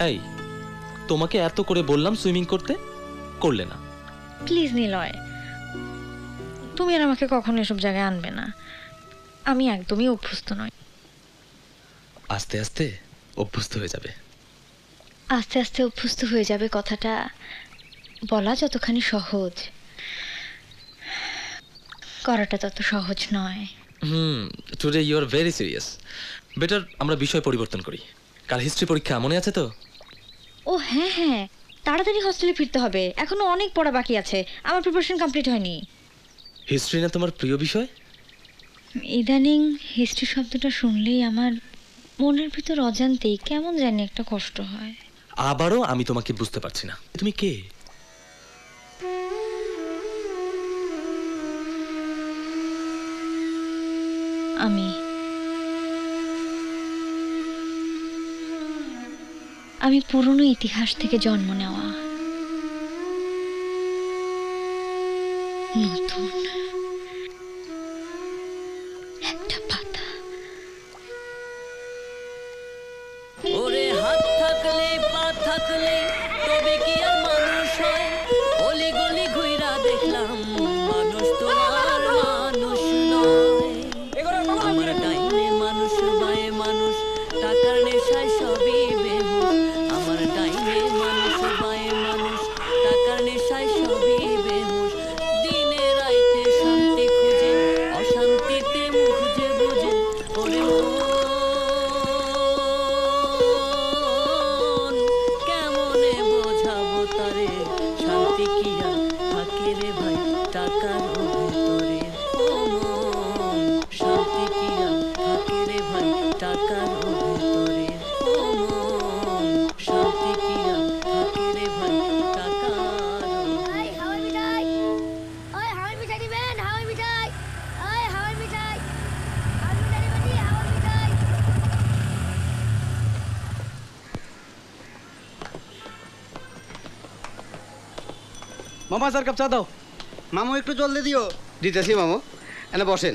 এই তোমাকে এত করে বললাম সুইমিং করতে? করলে না। প্লিজ নিলয় তুমি আর আমাকে কখনো এসব জায়গায় আনবে না। আমি একদমই অভ্যস্ত নই। আস্তে আস্তে অভ্যস্ত হয়ে যাবে। আস্তে আস্তে অভ্যস্ত হয়ে যাবে কথাটা বলা যতখানি সহজ। করাটা তত সহজ নয়। হুম today you are very serious better আমরা বিষয় পরিবর্তন করি। কাল হিস্ট্রি পরীক্ষা মনে আছে তো? ও হ্যাঁ হ্যাঁ। তাড়াতাড়ি হস্টেলে ফিরতে হবে। এখনও অনেক পড়া বাকি আছে। আমার প্রিপারেশন কমপ্লিট হয়নি। হিস্ট্রি না তোমার প্রিয় বিষয়? ইদানিং হিস্ট্রি শব্দটা শুনলেই আমার মনের ভিতর অজান্তেই কেমন জানি একটা কষ্ট হয়। আবারও আমি তোমাকে বুঝতে পারছি না। তুমি কে? আমি। আমি পুরনো ইতিহাস থেকে জন্ম নেওয়া। নতুন। একটা পাতা। ওরে হাত থাকলে, পা থাকলে, তবে কি মানুষ হয়? অলি গলি ঘুইরা দেখলাম, মানুষ তো মামা স্যার কাপ চা দাও। মামু একটু জলদি দিও। দিতেছি মামু। এনে বসেন।